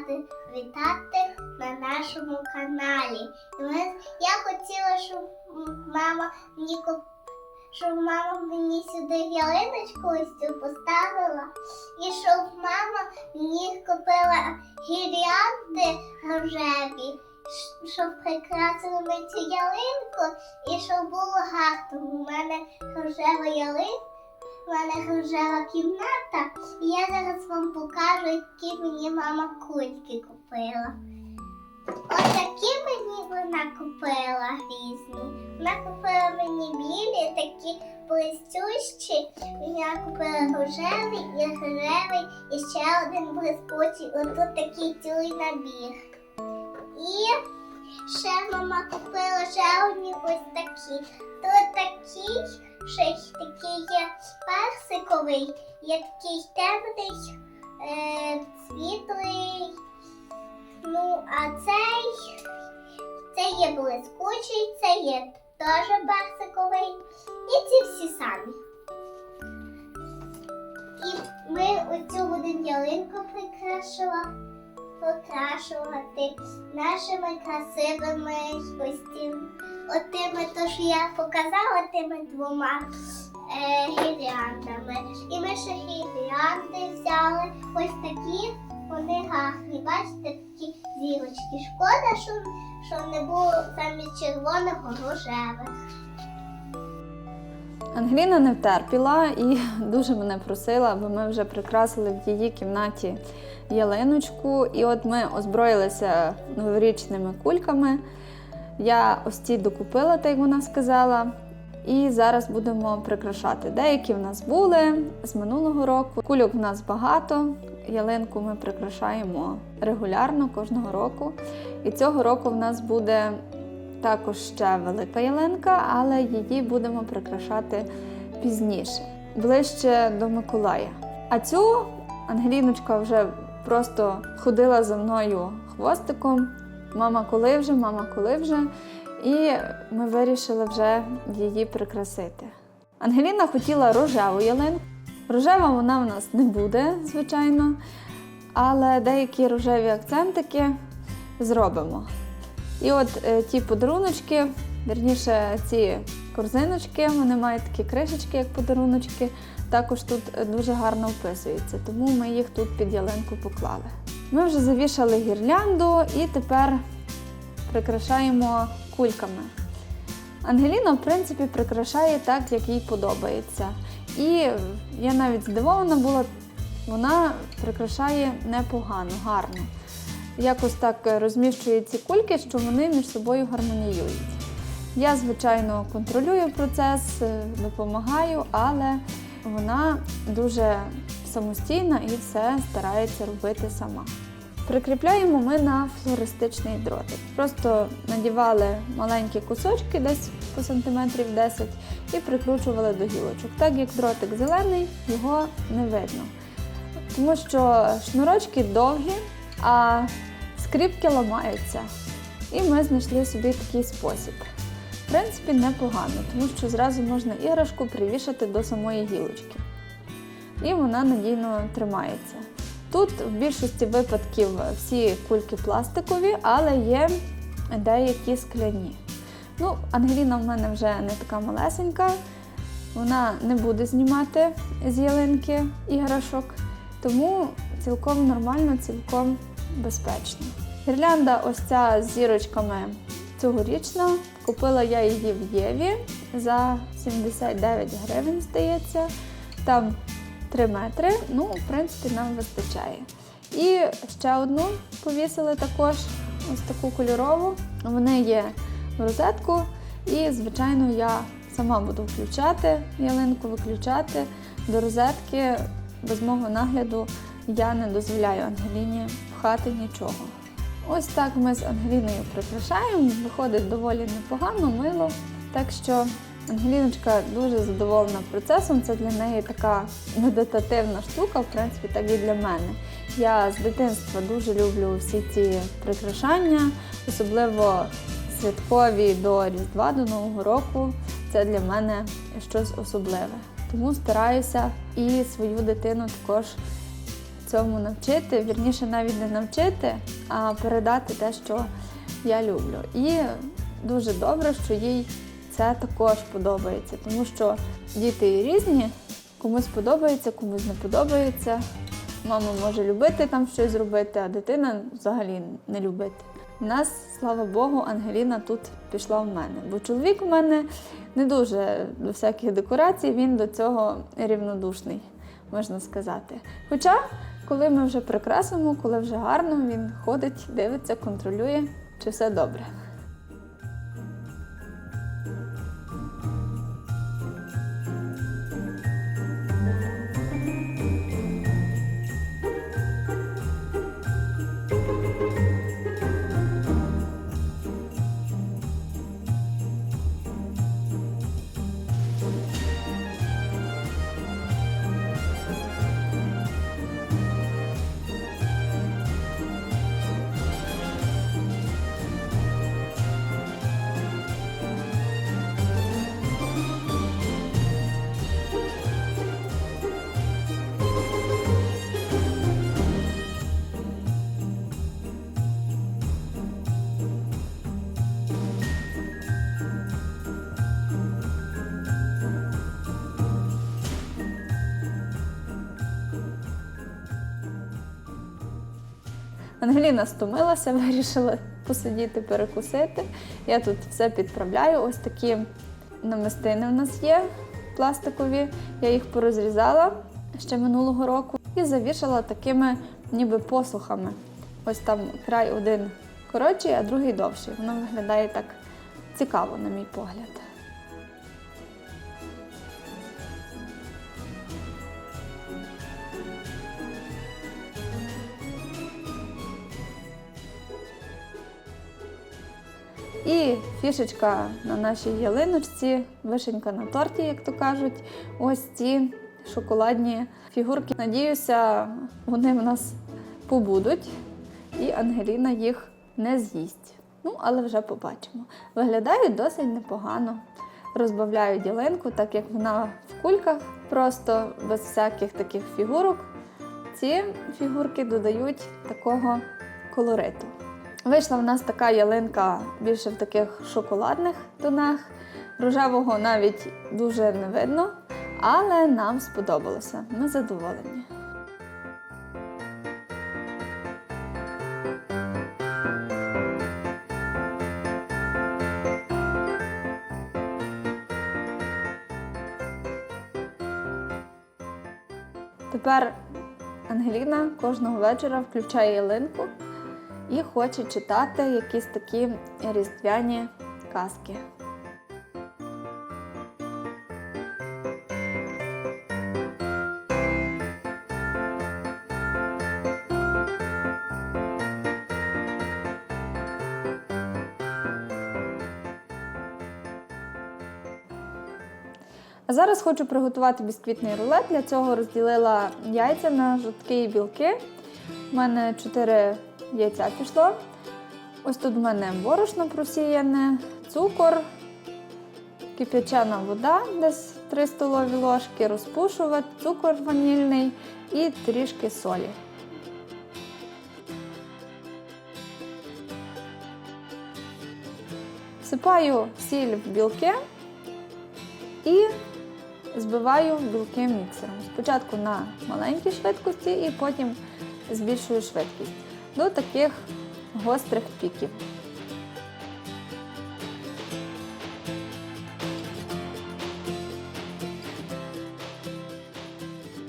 Рада вітати на нашому каналі. І ми, я хотіла, щоб мама мені щоб мама мені сюди ялиночку ось цю поставила, і щоб мама мені купила гірлянди рожеві, щоб прикрасили ми цю ялинку, і щоб було гарно. У мене рожева ялинка. У мене рожева кімната, і я зараз вам покажу, які мені мама кульки купила. Ось такі мені вона купила різні. Вона купила мені білі, такі блистющі. Вона купила рожевий і рожевий, і ще один блискучий. Отут такий цілий набір. І ще мама купила ще одні ось такі. Тут такий, ще й такий є персиковий, є такий темний, е, світлий. Ну, а цей, це є блискучий, це є теж персиковий. І ці всі самі. І ми оцю будемо ялинку прикрашила, покрашувати нашими красивими отими, то, що я показала, тими двома е, гірляндами. І ми ще гірлянди взяли ось такі, вони гарні. Бачите, такі зірочки. Шкода, що, що не було замість червоного рожевих. Ангеліна не втерпіла і дуже мене просила, бо ми вже прикрасили в її кімнаті ялиночку. І от ми озброїлися новорічними кульками. Я ось ці докупила, так як вона сказала. І зараз будемо прикрашати. Деякі в нас були з минулого року. Кульок в нас багато. Ялинку ми прикрашаємо регулярно кожного року. І цього року в нас буде також ще велика ялинка, але її будемо прикрашати пізніше, ближче до Миколая. А цю Ангеліночка вже просто ходила за мною хвостиком. Мама, коли вже, мама, коли вже. І ми вирішили вже її прикрасити. Ангеліна хотіла рожеву ялинку. Рожева вона в нас не буде, звичайно, але деякі рожеві акцентики зробимо. І от е, ті подаруночки, вірніше, ці корзиночки, вони мають такі кришечки, як подаруночки, також тут е, дуже гарно вписуються, тому ми їх тут під ялинку поклали. Ми вже завішали гірлянду і тепер прикрашаємо кульками. Ангеліна, в принципі, прикрашає так, як їй подобається. І я навіть здивована була, вона прикрашає непогано, гарно якось так розміщує ці кульки, що вони між собою гармоніюють. Я, звичайно, контролюю процес, е, допомагаю, але вона дуже самостійна і все старається робити сама. Прикріпляємо ми на флористичний дротик. Просто надівали маленькі кусочки, десь по сантиметрів 10, і прикручували до гілочок. Так як дротик зелений, його не видно. Тому що шнурочки довгі, а скріпки ламаються. І ми знайшли собі такий спосіб. В принципі, непогано, тому що зразу можна іграшку привішати до самої гілочки. І вона надійно тримається. Тут в більшості випадків всі кульки пластикові, але є деякі скляні. Ну, Ангеліна в мене вже не така малесенька, вона не буде знімати з ялинки іграшок, тому цілком нормально, цілком безпечно. Гірлянда ось ця з зірочками цьогорічна. Купила я її в Єві за 79 гривень, здається. Там 3 метри. Ну, в принципі, нам вистачає. І ще одну повісили також ось таку кольорову. Вони є в розетку. І, звичайно, я сама буду включати ялинку, виключати до розетки без мого нагляду я не дозволяю Ангеліні пхати нічого. Ось так ми з Ангеліною прикрашаємо, виходить доволі непогано, мило. Так що Ангеліночка дуже задоволена процесом. Це для неї така медитативна штука, в принципі, так і для мене. Я з дитинства дуже люблю всі ці прикрашання, особливо святкові до Різдва, до Нового року. Це для мене щось особливе. Тому стараюся і свою дитину також цьому навчити, вірніше навіть не навчити, а передати те, що я люблю. І дуже добре, що їй це також подобається, тому що діти різні, комусь подобається, комусь не подобається. Мама може любити там щось зробити, а дитина взагалі не любити. У нас, слава Богу, Ангеліна тут пішла в мене. Бо чоловік у мене не дуже до всяких декорацій, він до цього рівнодушний, можна сказати. Хоча, коли ми вже прикрасимо, коли вже гарно, він ходить, дивиться, контролює, чи все добре. Ангеліна стомилася, вирішила посидіти, перекусити. Я тут все підправляю. Ось такі намистини в нас є пластикові. Я їх порозрізала ще минулого року і завішала такими ніби посухами. Ось там край один коротший, а другий довший. Воно виглядає так цікаво, на мій погляд. І фішечка на нашій ялиночці, вишенька на торті, як то кажуть. Ось ці шоколадні фігурки. Надіюся, вони в нас побудуть, і Ангеліна їх не з'їсть. Ну, але вже побачимо. Виглядають досить непогано. Розбавляють ялинку, так як вона в кульках, просто без всяких таких фігурок. Ці фігурки додають такого колориту. Вийшла в нас така ялинка більше в таких шоколадних тонах. Рожевого навіть дуже не видно, але нам сподобалося. Ми задоволені. Тепер Ангеліна кожного вечора включає ялинку і хоче читати якісь такі різдвяні казки. А зараз хочу приготувати бісквітний рулет. Для цього розділила яйця на жовтки і білки. У мене 4 яйця пішло. Ось тут в мене борошно просіяне, цукор, кип'ячена вода, десь 3 столові ложки, розпушувач, цукор ванільний і трішки солі. Всипаю сіль в білки і збиваю білки міксером. Спочатку на маленькій швидкості і потім збільшую швидкість до таких гострих піків.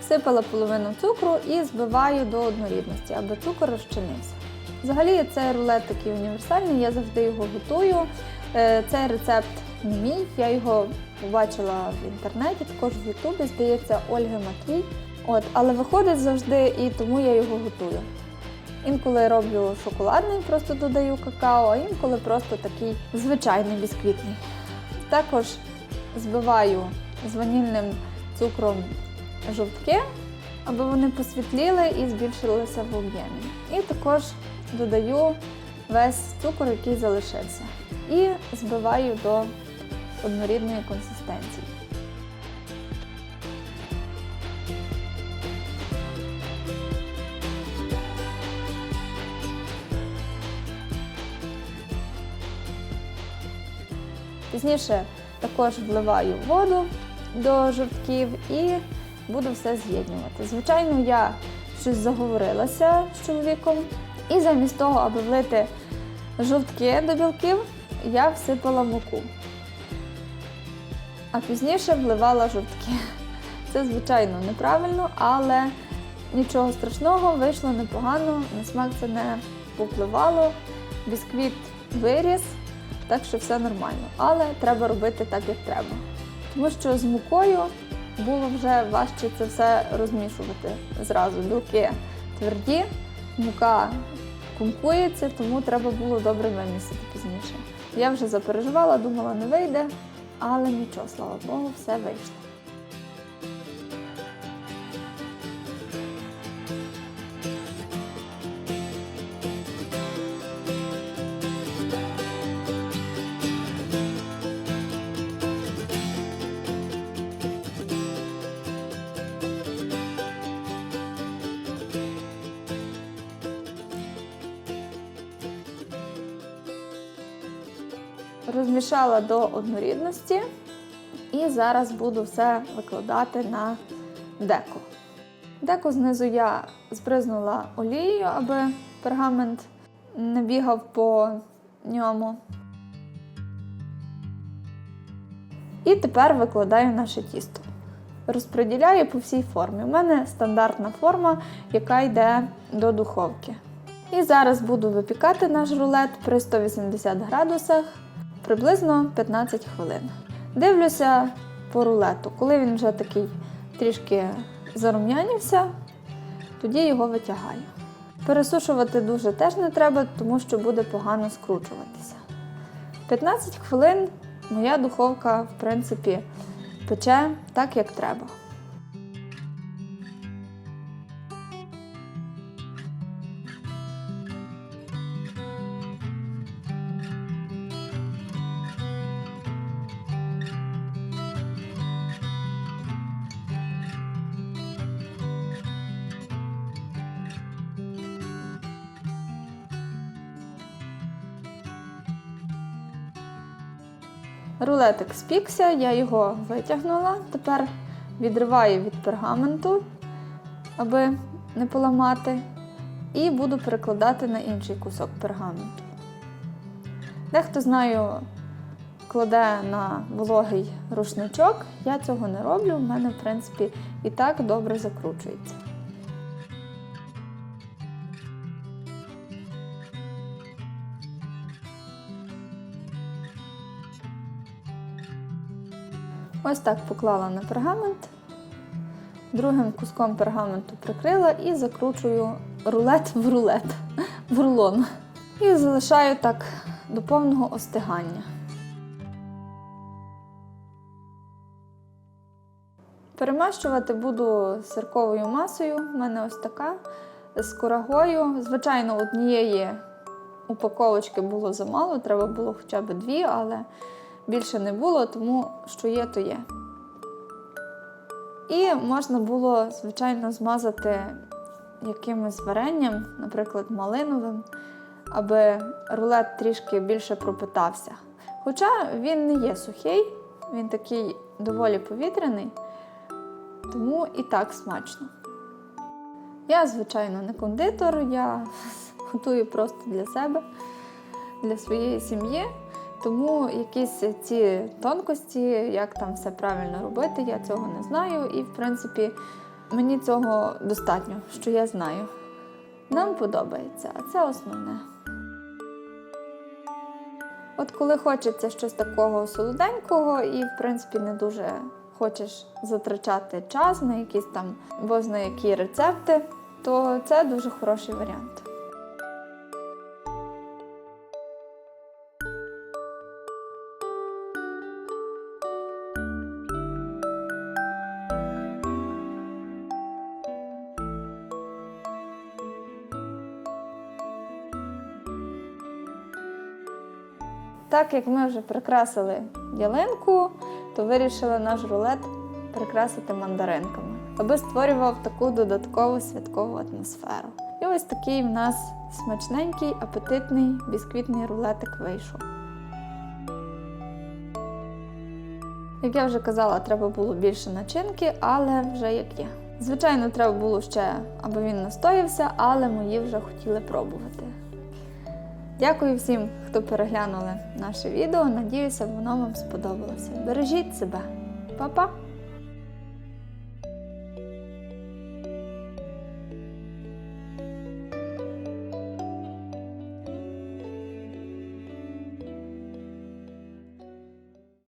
Всипала половину цукру і збиваю до однорідності, аби цукор розчинився. Взагалі цей рулет такий універсальний, я завжди його готую. Е, Цей рецепт не мій, я його побачила в інтернеті, також в Ютубі, здається, Ольги Матвій. От, але виходить завжди і тому я його готую. Інколи роблю шоколадний, просто додаю какао, а інколи просто такий звичайний бісквітний. Також збиваю з ванільним цукром жовтки, аби вони посвітліли і збільшилися в об'ємі. І також додаю весь цукор, який залишився. І збиваю до однорідної консистенції. Пізніше також вливаю воду до жовтків і буду все з'єднувати. Звичайно, я щось заговорилася з чоловіком, і замість того, аби влити жовтки до білків, я всипала муку. А пізніше вливала жовтки. Це, звичайно, неправильно, але нічого страшного, вийшло непогано, на смак це не попливало, бісквіт виріс, так що все нормально. Але треба робити так, як треба. Тому що з мукою було вже важче це все розмішувати зразу. Білки тверді, мука кумкується, тому треба було добре вимісити пізніше. Я вже запереживала, думала, не вийде, але нічого, слава Богу, все вийшло. Розмішала до однорідності і зараз буду все викладати на деко. Деко знизу я збризнула олією, аби пергамент не бігав по ньому. І тепер викладаю наше тісто. Розподіляю по всій формі. У мене стандартна форма, яка йде до духовки. І зараз буду випікати наш рулет при 180 градусах приблизно 15 хвилин. Дивлюся по рулету. Коли він вже такий трішки зарум'янівся, тоді його витягаю. Пересушувати дуже теж не треба, тому що буде погано скручуватися. 15 хвилин моя духовка, в принципі, пече так, як треба. Рулетик спікся, я його витягнула. Тепер відриваю від пергаменту, аби не поламати, і буду перекладати на інший кусок пергаменту. Дехто знаю, кладе на вологий рушничок. Я цього не роблю, в мене, в принципі, і так добре закручується. Ось так поклала на пергамент, другим куском пергаменту прикрила і закручую рулет в рулет, в рулон. І залишаю так до повного остигання. Перемащувати буду сирковою масою. У мене ось така з курагою. Звичайно, однієї упаковочки було замало, треба було хоча б дві, але більше не було, тому що є, то є. І можна було, звичайно, змазати якимось варенням, наприклад, малиновим, аби рулет трішки більше пропитався. Хоча він не є сухий, він такий доволі повітряний, тому і так смачно. Я, звичайно, не кондитор, я готую просто для себе, для своєї сім'ї. Тому якісь ці тонкості, як там все правильно робити, я цього не знаю. І, в принципі, мені цього достатньо, що я знаю. Нам подобається, а це основне. От коли хочеться щось такого солоденького, і, в принципі, не дуже хочеш затрачати час на якісь там бозна які рецепти, то це дуже хороший варіант. Так як ми вже прикрасили ялинку, то вирішили наш рулет прикрасити мандаринками, аби створював таку додаткову святкову атмосферу. І ось такий в нас смачненький, апетитний бісквітний рулетик вийшов. Як я вже казала, треба було більше начинки, але вже як є. Звичайно, треба було ще, аби він настоявся, але мої вже хотіли пробувати. Дякую всім, хто переглянули наше відео. Надіюся, воно вам сподобалося. Бережіть себе. Па-па!